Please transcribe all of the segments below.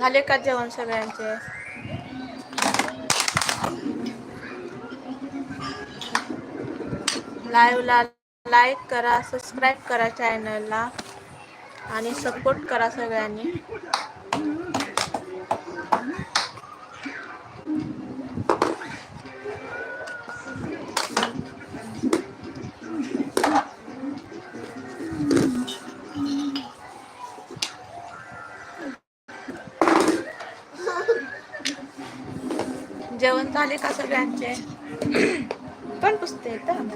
झाले का जेवण सगळ्यांचे? लाईव्हला लाईक करा सबस्क्राईब करा चॅनलला आणि सपोर्ट करा सगळ्यांनी. झाले का सगळ्यांचे? पण पुसते येतं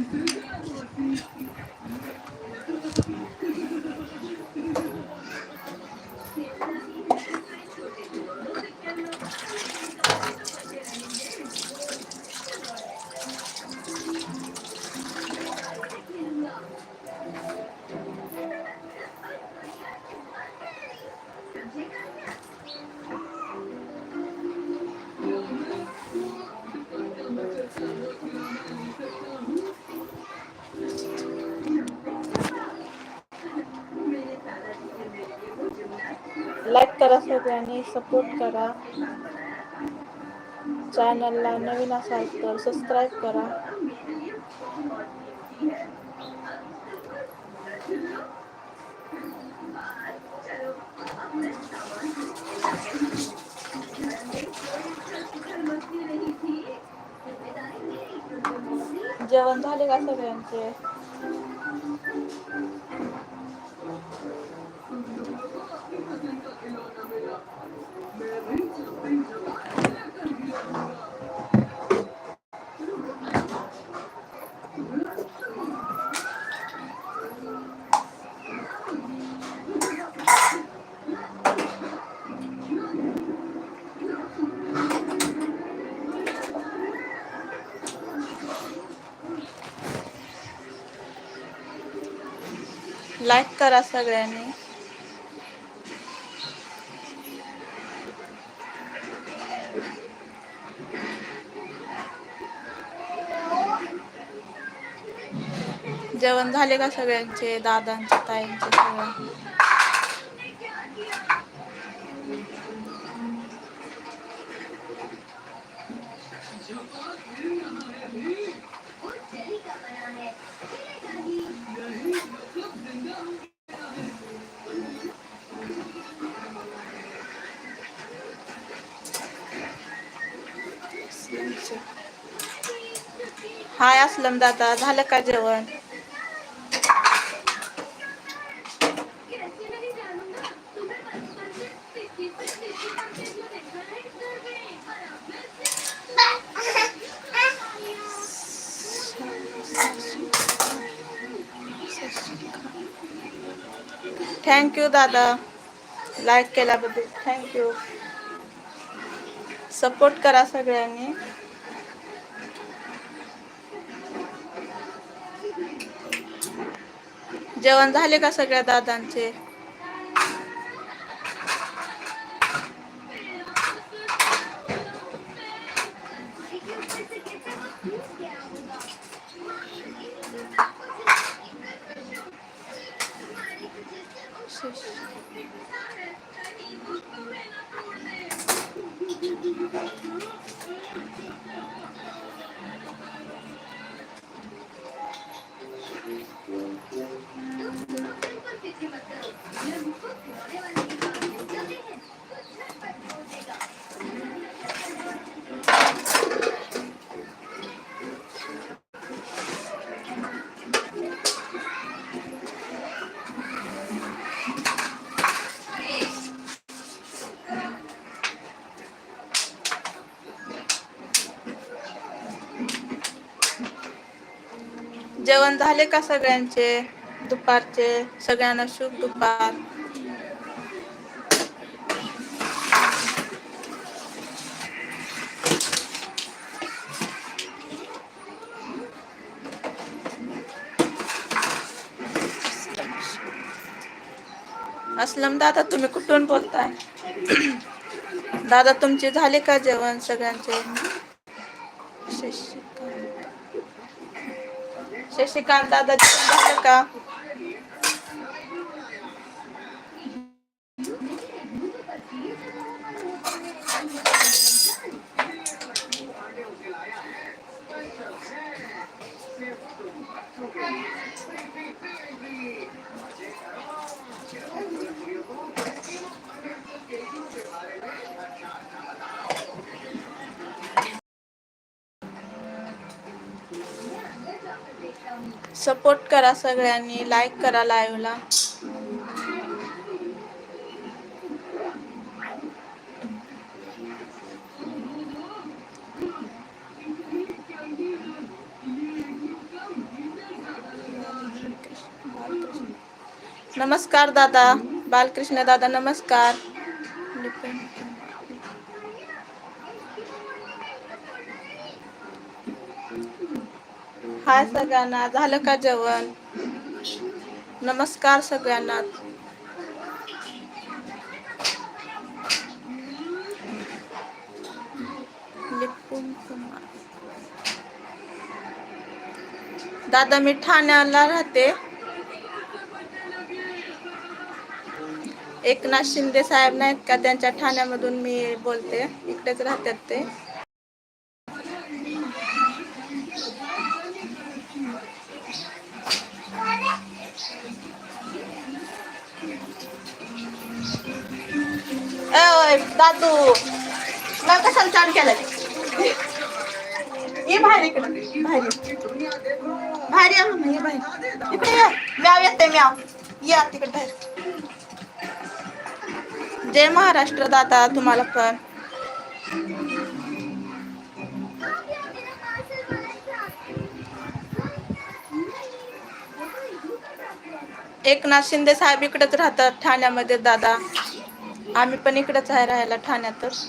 স্ত্রী करा सगळ्यांनी सपोर्ट करा. चॅनलला नवीन असाल तर सबस्क्राईब करा. जेवण झाले का सगळ्यांचे? लाईक करा सगळ्यांनी. जेवण झाले का सगळ्यांचे? दादांचे ताईंचे सगळं? हाय असलम दादा झालं का जेवण? थँक्यू दादा. लाईक केल्याबद्दल थँक्यू सपोर्ट करा सगळ्यांनी. जेवण झाले का सगळ्या दादांचे? 谢谢。झाले का सगळ्यांचे? दुपारचे? सगळ्यांना शुभ दुपार. असलम दादा तुम्ही कुठून बोलताय? दादा तुमचे झाले का जेवण सगळ्यांचे? शशिकांत शशिकांत दादा जेवण झालं का सपोर्ट करा सगळ्यांनी लाईक करा लाईव्हला नमस्कार दादा बालकृष्ण दादा नमस्कार. हाय सगळ्यांना. झालं का जेवण? नमस्कार सगळ्यांना. कुमार दादा मी ठाण्याला राहते. एकनाथ शिंदे साहेब नाहीत का? त्यांच्या ठाण्यामधून मी बोलते. इकडेच राहतात ते. तू. मग मला कशाला चालू केलं ये बाहेर इकडे. बाहेर ये. बाहेर या ये बाहेर. इकडे या. म्याव येते म्याव. या तिकडे बाहेर. जय महाराष्ट्र दादा तुम्हाला पण. एकनाथ शिंदे साहेब इकडेच राहतात ठाण्यामध्ये दादा. आम्ही पण इकडेच आहे राहायला ठाण्यातच.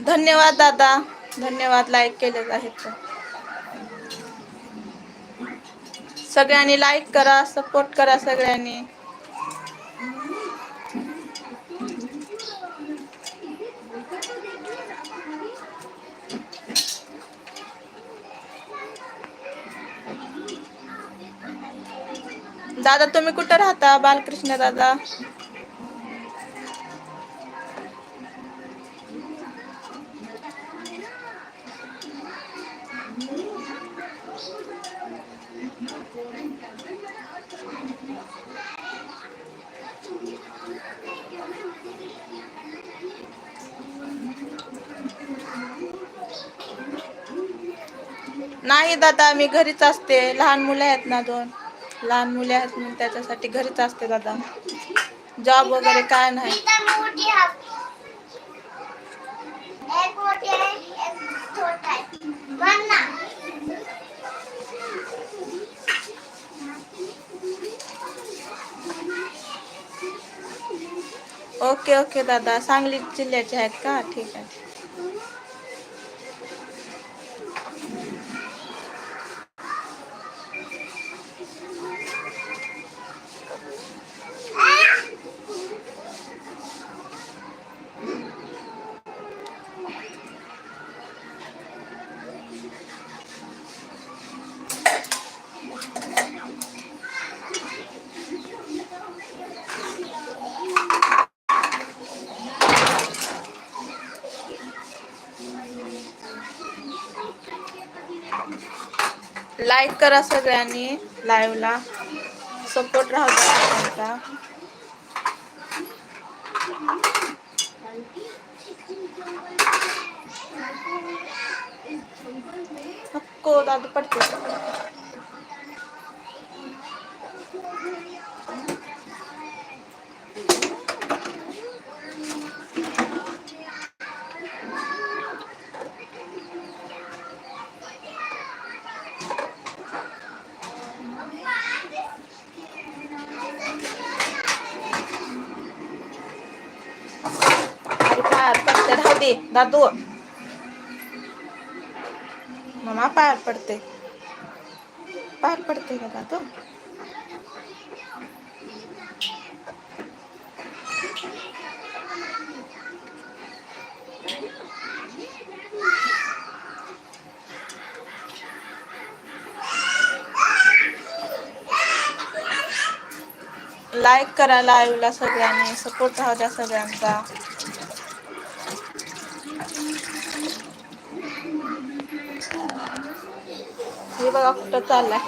धन्यवाद दादा. धन्यवाद लाईक केलेच आहेत. सगळ्यांनी लाईक करा सपोर्ट करा सगळ्यांनी. दादा तुम्ही कुठं राहता? बालकृष्ण दादा. नाही दादा मी घरीच असते. लहान मुलं आहेत ना दोन. लहान मुले आहेत म्हणून त्याच्यासाठी घरीच असते दादा. जॉब वगैरे काय नाही. ओके ओके दादा. सांगली जिल्ह्याचे आहेत का? ठीक आहे. लाईक करा सगळ्यांनी लाईव्हला. सपोर्ट राहू द्या नको दादू पडते दे दादू. मम्मा पार पडते पार पडते का दादू? लाईक करा लाईव्हला सगळ्यांनी सपोर्ट राहू द्या सगळ्यांचा. बघा कुठं चाललाय.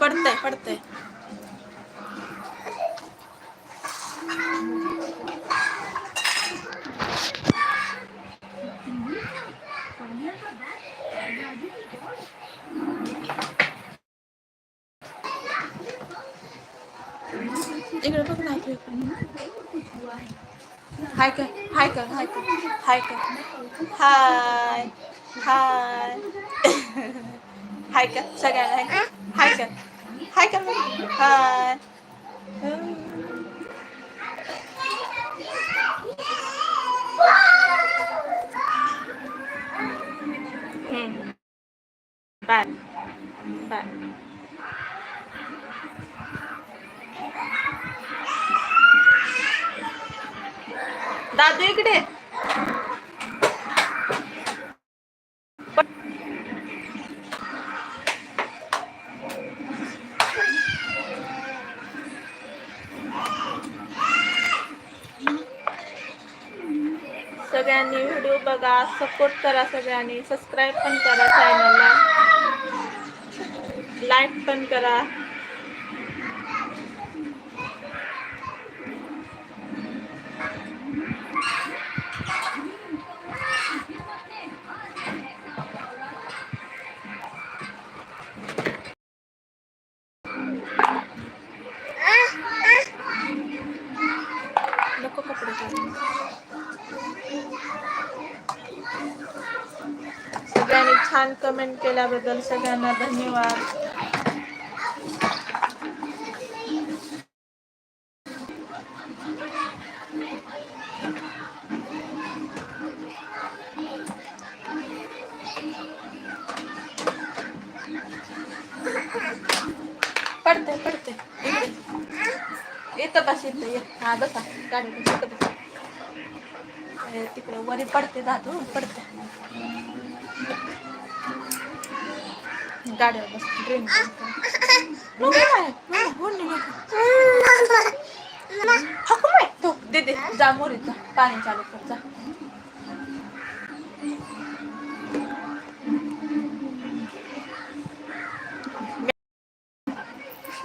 पडतंय पडतंय. इकडे बघ ना इकडे. हाय कर हाय कर हाय कर हाय कर हाय हाय हाय कर सगळ्यांना हाय कर हाय कर हाय कर बघ. हाय हम्म. बाय बाय दादू इकडे सगळ्यांनी व्हिडिओ बघा सपोर्ट करा सगळ्यांनी सबस्क्राईब पण करा चॅनलला लाईक पण करा. सगळ्यांनी छान कमेंट केल्याबद्दल सगळ्यांना धन्यवाद. पडते पडते. येतं बस ये हा, बसा. गाडी इथं तिकडे वरी पडते दादू, पडते. गाडीवर बस ड्रिंक दे दे जा मोरीत जा पाणी चालू कर जा.